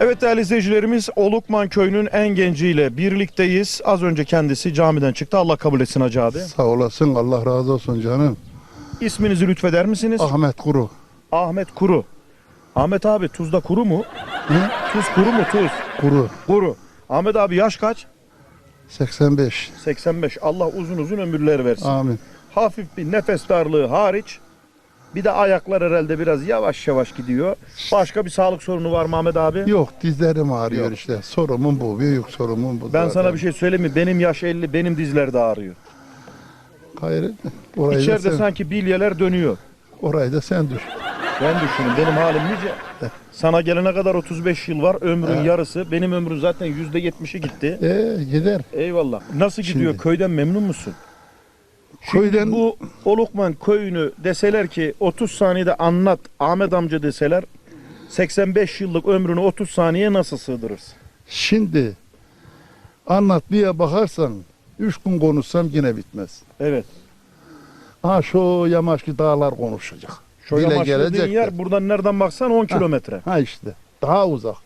Evet değerli izleyicilerimiz Olukman köyünün en genciyle birlikteyiz. Az önce kendisi camiden çıktı. Allah kabul etsin Hacı abi. Sağ olasın Allah razı olsun canım. İsminizi lütfeder misiniz? Ahmet Kuru. Ahmet Kuru. Ahmet abi tuzda kuru mu? Ne? Tuz kuru mu tuz? Kuru. Kuru. Ahmet abi yaş kaç? 85. 85. Allah uzun uzun ömürler versin. Amin. Hafif bir nefes darlığı hariç. Bir de ayaklar herhalde biraz yavaş yavaş gidiyor. Başka bir sağlık sorunu var mı Ahmet abi? Yok dizlerim ağrıyor Yok. işte. Sorumun bu. Büyük sorumun bu. Ben zaten. sana bir şey söyleyeyim mi? Benim yaş 50, benim dizler de ağrıyor. Hayır. Orayı İçeride sen, sanki bilyeler dönüyor. orayı da sen düş. Ben düşünün benim halim nice. Sana gelene kadar 35 yıl var ömrün Evet. yarısı. Benim ömrüm zaten %70'i gitti. Ee, gider. Eyvallah. Nasıl gidiyor? Şimdi- Köyden memnun musun? Şimdi Köyden bu Olukman köyünü deseler ki 30 saniyede anlat Ahmet amca deseler 85 yıllık ömrünü 30 saniye nasıl sığdırırsın? şimdi anlatmaya bakarsan 3 gün konuşsam yine bitmez. Evet. Ha şu yamaçlı dağlar konuşacak. Şu Dile dediğin gelecek de. yer buradan nereden baksan 10 kilometre. Ha işte. Daha uzak.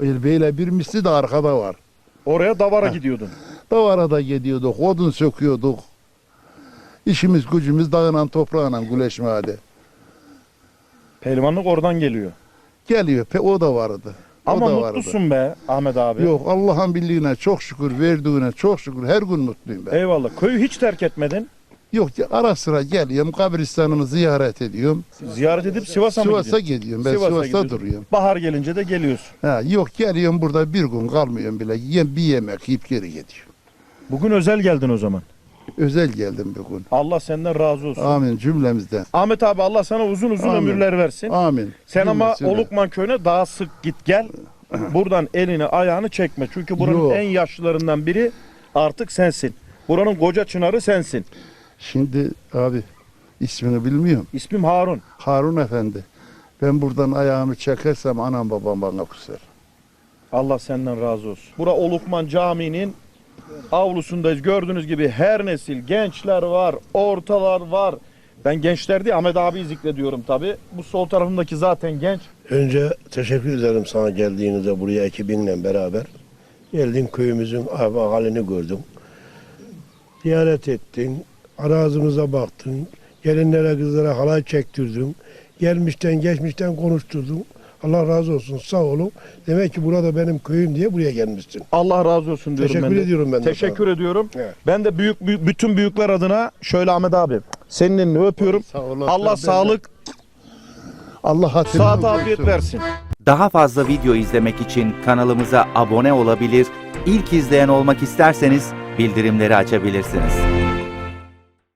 Böyle bir misli de arkada var. Oraya davara gidiyordun. Davara da gidiyorduk, odun söküyorduk. İşimiz gücümüz dağınan toprağına güleşme hadi. Pehlivanlık oradan geliyor. Geliyor, pe o da vardı. O Ama da vardı. mutlusun be Ahmet abi. Yok Allah'ın birliğine çok şükür, verdiğine çok şükür. Her gün mutluyum ben. Eyvallah. Köyü hiç terk etmedin. Yok ya, ara sıra geliyorum, kabristanını ziyaret ediyorum. Ziyaret edip Sivas'a mı Sivas'a gidiyorsun? gidiyorum, ben Sivas'a Sivas'ta gidiyorsun. duruyorum. Bahar gelince de geliyorsun. Ha, yok geliyorum burada bir gün kalmıyorum bile. Yem, bir yemek yiyip geri gidiyorum. Bugün özel geldin o zaman. Özel geldim bugün. Allah senden razı olsun. Amin cümlemizden. Ahmet abi Allah sana uzun uzun Amin. ömürler versin. Amin. Sen ama. Olukman köyüne daha sık git gel. Buradan elini ayağını çekme. Çünkü buranın Yok. en yaşlılarından biri artık sensin. Buranın koca çınarı sensin. Şimdi abi ismini bilmiyorum. İsmim Harun. Harun Efendi. Ben buradan ayağımı çekersem anam babam bana kusar. Allah senden razı olsun. Bura Olukman Camii'nin avlusundayız. Gördüğünüz gibi her nesil gençler var, ortalar var. Ben gençler değil Ahmet abi zikrediyorum tabi. Bu sol tarafımdaki zaten genç. Önce teşekkür ederim sana geldiğinizde buraya ekibinle beraber. Geldin köyümüzün halini gördüm. Ziyaret ettin, arazimize baktın, gelinlere kızlara halay çektirdin. Gelmişten geçmişten konuşturdun. Allah razı olsun sağ olun. Demek ki burada benim köyüm diye buraya gelmişsin. Allah razı olsun diyorum Teşekkür ben de. ediyorum ben de Teşekkür ediyorum. Evet. Ben de büyük, büyük bütün büyükler adına şöyle Ahmet abi senin elini öpüyorum. Sağ olasın. Allah Ben de- sağlık, Allah hatırını sıhhat, afiyet versin. Daha fazla video izlemek için kanalımıza abone olabilir, ilk izleyen olmak isterseniz bildirimleri açabilirsiniz.